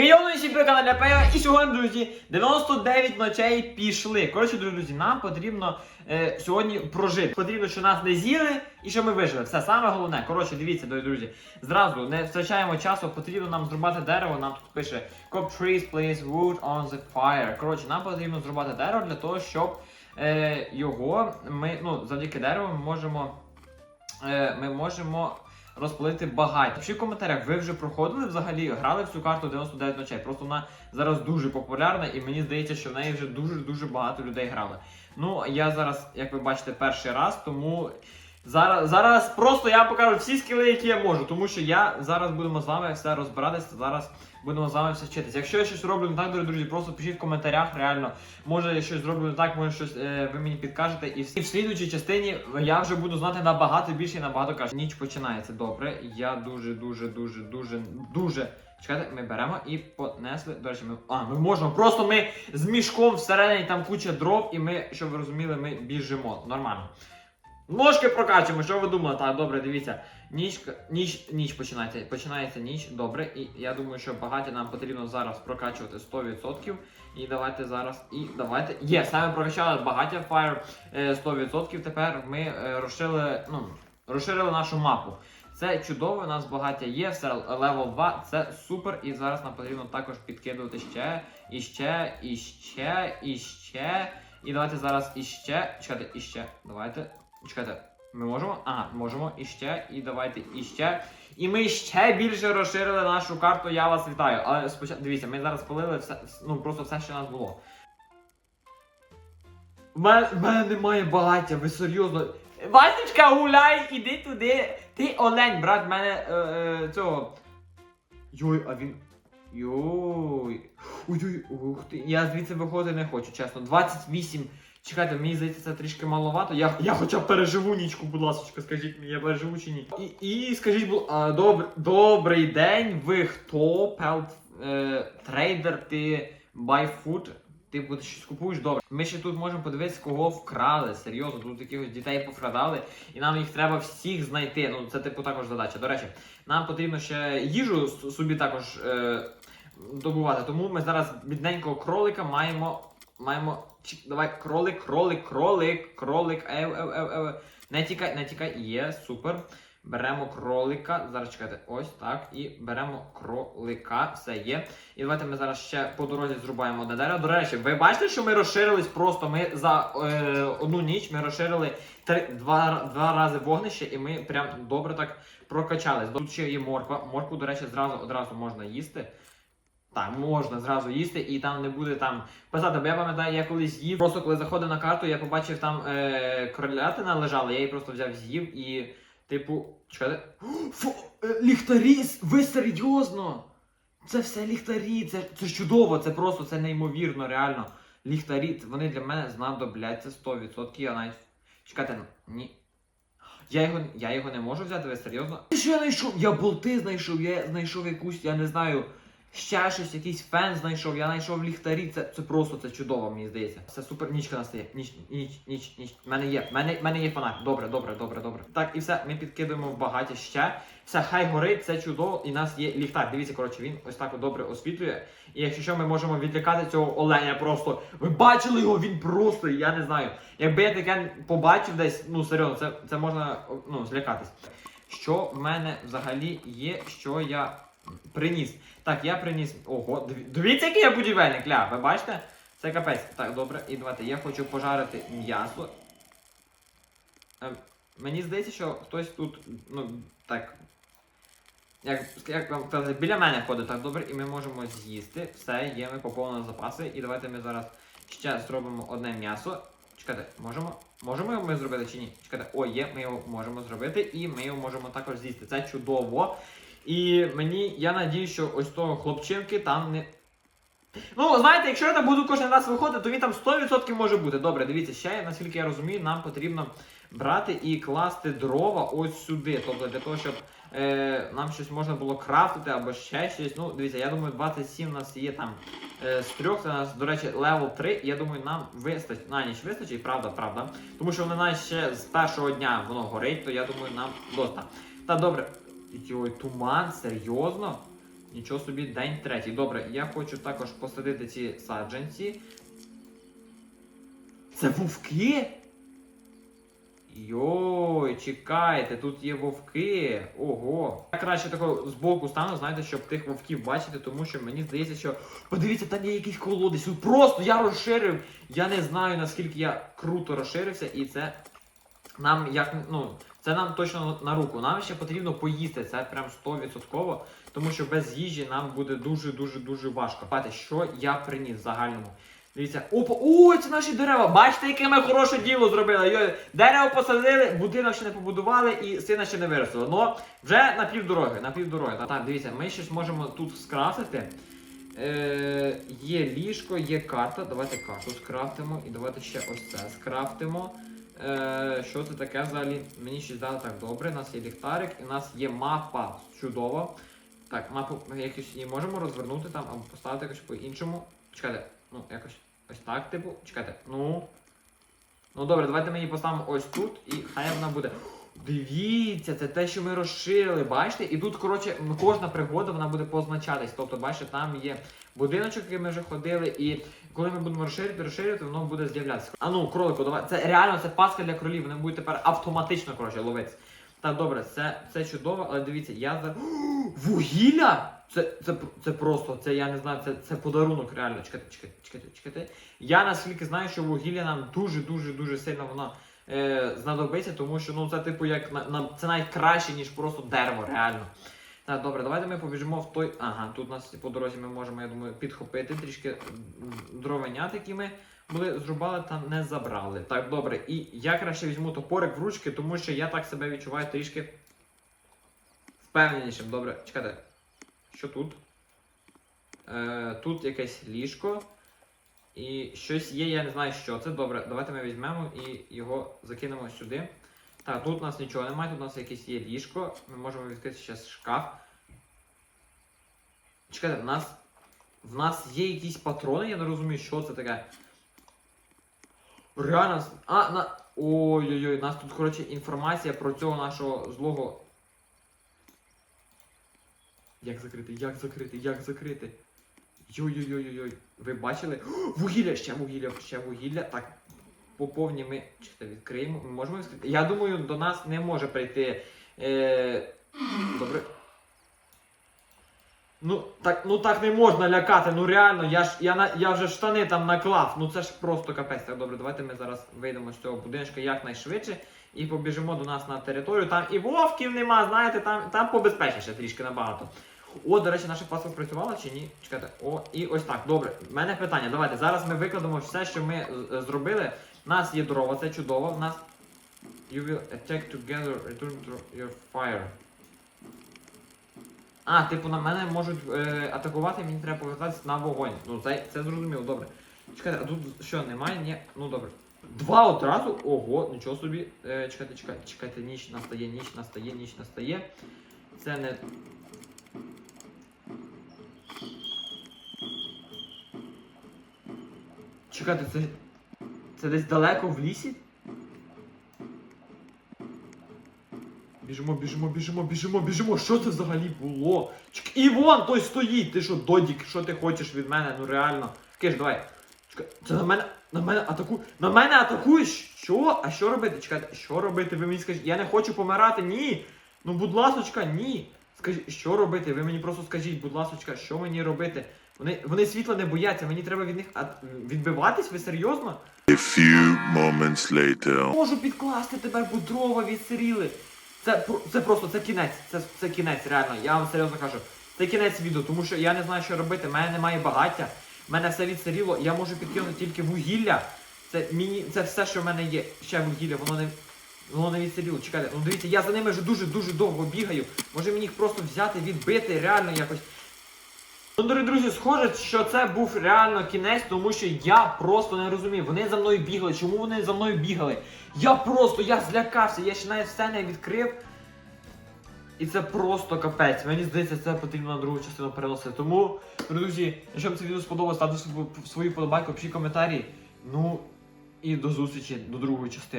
Йовнуючі приклади для пива. І сьогодні, друзі, 99 ночей пішли. Коротше, друзі, нам потрібно е, сьогодні прожити. Потрібно, що нас не з'їли і що ми вижили. Все саме головне. Коротше, дивіться, друзі. Зразу не втрачаємо часу, потрібно нам зрубати дерево. Нам тут пише Cop trees, place wood on the fire. Коротше, нам потрібно зрубати дерево для того, щоб е, його ми, ну, завдяки дереву ми можемо. Е, ми можемо розпалити багаття. Пишіть в коментарях, ви вже проходили взагалі, грали в цю карту 99 ночей. Просто вона зараз дуже популярна, і мені здається, що в неї вже дуже-дуже багато людей грали. Ну, я зараз, як ви бачите, перший раз, тому. Зараз, зараз просто я покажу всі скіли, які я можу, тому що я зараз будемо з вами все розбиратися. Зараз будемо з вами все вчитися. Якщо я щось роблю не так, дорогі друзі, просто пишіть в коментарях. Реально, може я щось зроблю не так, може щось е, ви мені підкажете. І в, в слідуючій частині я вже буду знати набагато більше і набагато краще. Ніч починається добре. Я дуже, дуже, дуже, дуже, дуже. Чекайте, ми беремо і понесли. До речі, ми. А, ми можемо. Просто ми з мішком всередині там куча дров, і ми, щоб ви розуміли, ми біжимо. Нормально. Ножки прокачуємо, що ви думали? Так, добре, дивіться. Ніч, ніч, ніч починається. Починається ніч, добре. І я думаю, що багаття нам потрібно зараз прокачувати 100%. І давайте зараз. І давайте. Є, саме прокачали багаття Fire е, 100%. Tепер ми е, розширили, ну, розширили нашу мапу. Це чудово, у нас багаття є, все левел 2, це супер. І зараз нам потрібно також підкидувати ще, і ще, і ще, і ще. І давайте зараз іще. Чекайте, іще. Давайте. Чекайте, ми можемо? Ага, можемо іще, і давайте іще. І ми ще більше розширили нашу карту. Я вас вітаю. Але спочатку дивіться, ми зараз спалили все, ну просто все, що у нас було. В мене, мене немає багаття, ви серйозно. Васечка, гуляй, іди туди. Ти олень, брат, мене е, е, цього. Йой, а він. Йой. Ой-ой, ух ти. Я звідси виходити не хочу, чесно. 28. Чекайте, мені здається, це трішки маловато. Я, я хоча б переживу нічку, будь ласка, скажіть мені, я переживу чи ні. І, і скажіть, будь добр, добрий день, ви хто? Пелт е, трейдер, ти байфуд? Ти щось купуєш добре. Ми ще тут можемо подивитися, кого вкрали. Серйозно, тут якихось дітей повкрадали, і нам їх треба всіх знайти. Ну, це типу також задача. До речі, нам потрібно ще їжу собі також е, добувати. Тому ми зараз бідненького кролика маємо. Маємо. Чик, давай, кролик, кролик, кролик, кролик. Ев, ев, ев, ев. Не тікай, не тікай. Є, супер. Беремо кролика. Зараз чекайте, ось так. І беремо кролика. Все є. І давайте ми зараз ще по дорозі зрубаємо одне дерево. До речі, ви бачите, що ми розширились просто. Ми за е, одну ніч ми розширили три, два, два рази вогнище, і ми прям добре так прокачались. Тут ще є морква. Моркву, до речі, зразу одразу можна їсти. Так, можна зразу їсти, і там не буде там писати. Бо я пам'ятаю, я колись їв. Просто коли заходив на карту, я побачив там е, кролятина лежала, я її просто взяв з'їв і, типу, чекайте. Фу, е, ліхтарі! Ви серйозно? Це все ліхтарі, це, це чудово, це просто це неймовірно, реально. Ліхтарі, вони для мене знадобляться 100%. Я навіть. Чекайте, ні. Я його, я його не можу взяти, ви серйозно? Що я знайшов? Я болти знайшов, я знайшов якусь, я не знаю. Ще щось, якийсь фен знайшов, я знайшов ліхтарі, це, це просто це чудово, мені здається. Це супер нічка настає. Ніч, ніч, ніч, ніч. В мене є, мене, мене є фонарь. Добре, добре, добре, добре. Так, і все, ми підкидуємо в багаття ще. Все, хай горить, це чудово, і в нас є ліхтар. Дивіться, коротше, він ось так добре освітлює. І якщо що, ми можемо відлякати цього оленя просто. Ви бачили його, він просто, я не знаю. Якби я таке побачив десь, ну серйозно, це, це можна ну, злякатись. Що в мене взагалі є, що я приніс? Так, я приніс. Ого, дивіться, який я будівельник, ля, ви бачите? Це капець. Так, добре, і давайте. Я хочу пожарити м'ясо. Е, мені здається, що хтось тут, ну, так. Як, як вам сказати, біля мене ходить так добре, і ми можемо з'їсти. Все, є, ми поповнили запаси. І давайте ми зараз ще зробимо одне м'ясо. Чекайте, можемо? Можемо його ми зробити чи ні? Чекайте, о, є, ми його можемо зробити, і ми його можемо також з'їсти. Це чудово. І мені, я надію, що ось того хлопчинки там не. Ну, знаєте, якщо я там буду кожен раз виходити, то він там 100% може бути. Добре, дивіться, ще, наскільки я розумію, нам потрібно брати і класти дрова ось сюди. Тобто для того, щоб е, нам щось можна було крафтити або ще щось. Ну, дивіться, я думаю, 27 у нас є там е, з трьох, це у нас, до речі, левел 3. Я думаю, нам вистачить на ніч вистачить, правда, правда. Тому що воно ще з першого дня воно горить, то я думаю, нам доста. Та добре. Йой, туман, серйозно? Нічого собі, день третій. Добре, я хочу також посадити ці саджанці. Це вовки? Йой, чекайте, тут є вовки. Ого. Я краще тако збоку стану, знаєте, щоб тих вовків бачити, тому що мені здається, що. Подивіться, там є якийсь колодець. Просто я розширив. Я не знаю наскільки я круто розширився, і це нам як ну. Це нам точно на руку. Нам ще потрібно поїсти. Це прям 100%, тому що без їжі нам буде дуже дуже важко. Бачите, що я приніс в загальному. Дивіться, опа, о, це наші дерева. Бачите, яке ми хороше діло зробили. Йой, дерево посадили, будинок ще не побудували і сина ще не виростили. Но вже на півдороги, на півдороги. Так, дивіться, ми щось можемо тут скрафтити. Е, є ліжко, є карта. Давайте карту скрафтимо. І давайте ще ось це скрафтимо. Е, що це таке взагалі? Мені щось дали так добре. У нас є ліхтарик, і у нас є мапа. Чудово. Так, мапу ми якось її можемо розвернути там або поставити якось по-іншому. Чекайте, ну якось ось так, типу. Чекайте. Ну. Ну добре, давайте ми її поставимо ось тут і хай вона буде. Дивіться, це те, що ми розширили, бачите? І тут, коротше, кожна пригода вона буде позначатись. Тобто, бачите, там є будиночок, який ми вже ходили, і коли ми будемо розширити, розширювати, воно буде з'являтися. А ну, кролику, давай. Це реально це паска для кролів, вони будуть тепер автоматично, коротше, ловитися. Так, добре, це, це чудово, але дивіться, я за. Вугілля! Це, це, це просто, це я не знаю, це, це подарунок реально. Чекайте, чекайте, чекайте, чекайте. Я наскільки знаю, що вугілля нам дуже-дуже дуже сильно воно е, знадобиться, тому що ну це типу як на, на це навіть краще, ніж просто дерево, реально. Так, добре, давайте ми побіжимо в той. Ага, тут у нас по дорозі ми можемо, я думаю, підхопити трішки дровенят, які ми були зрубали та не забрали. Так, добре, і я краще візьму топорик в ручки, тому що я так себе відчуваю трішки впевненішим. Добре, чекайте. Що тут? Е, тут якесь ліжко. І щось є, я не знаю, що це. Добре, давайте ми візьмемо і його закинемо сюди. Так, тут у нас нічого немає, тут у нас якесь є ліжко. Ми можемо відкрити зараз шкаф. Чекайте, в нас. В нас є якісь патрони, я не розумію, що це таке. Реально. А, на. Ой-ой-ой, у нас тут, коротше, інформація про цього нашого злого. Як закрити, як закрити, як закрити? Йой-йой-йой-йой. Ви бачили? О, вугілля, ще вугілля, ще вугілля. Так, по повній ми. Чекайте, відкриємо. Ми можемо відкрити. Я думаю, до нас не може прийти. Е... Добре. Ну так, ну так не можна лякати, ну реально, я ж я, на, я вже штани там наклав. Ну це ж просто капець. Так, добре, давайте ми зараз вийдемо з цього будиночка якнайшвидше і побіжимо до нас на територію. Там і вовків нема, знаєте, там, там побезпечніше трішки набагато. О, до речі, наша паска спрацювала чи ні? Чекайте. О, і ось так. Добре. У мене питання. Давайте. Зараз ми викладемо все, що ми е, зробили. У нас є дрова, це чудово. У нас. You will attack together, return to your fire. А, типу, на мене можуть е, атакувати, мені треба повертатися на вогонь. Ну, це, це зрозуміло, добре. Чекайте, а тут що, немає? Ні. Ну добре. Два одразу? Ого, нічого собі. Е, чекайте, чекайте, чекайте, ніч настає, ніч настає, ніч настає. Це не. Чекайте, це. Це десь далеко в лісі? Біжимо, біжимо, біжимо, біжимо, біжимо. Що це взагалі було? Чек... І вон той стоїть. Ти що, Додік, що ти хочеш від мене? Ну реально. Киш, давай. Чекай, це на мене. На мене атаку. На мене атакуєш? Що? А що робити? Чекайте, що робити? Ви мені скажіть, я не хочу помирати, ні. Ну, будь ласочка, ні. Скажіть, що робити? Ви мені просто скажіть, будь ласочка, що мені робити? Вони, вони світла не бояться, мені треба від них ат- відбиватись? Ви серйозно? A few moments later. Можу підкласти тепер, бо дрова відсиріли. Це, це просто це кінець. Це, це кінець, реально. Я вам серйозно кажу. Це кінець відео, тому що я не знаю, що робити. У мене немає багаття. У мене все відсиріло. Я можу підкинути тільки вугілля. Це міні. Це все, що в мене є. Ще вугілля, воно не. Воно не відсиріло. Чекайте, ну дивіться, я за ними вже дуже-дуже довго бігаю. Може мені їх просто взяти, відбити, реально якось. Ну, дорогі друзі, схоже, що це був реально кінець, тому що я просто не розумів. Вони за мною бігали. Чому вони за мною бігали? Я просто, я злякався, я ще навіть все не відкрив. І це просто капець. Мені здається, це потрібно на другу частину переносити. Тому, друзі, якщо вам це відео сподобалось, ставте свою- свою подобайку, пишіть коментарі. Ну і до зустрічі до другої частини.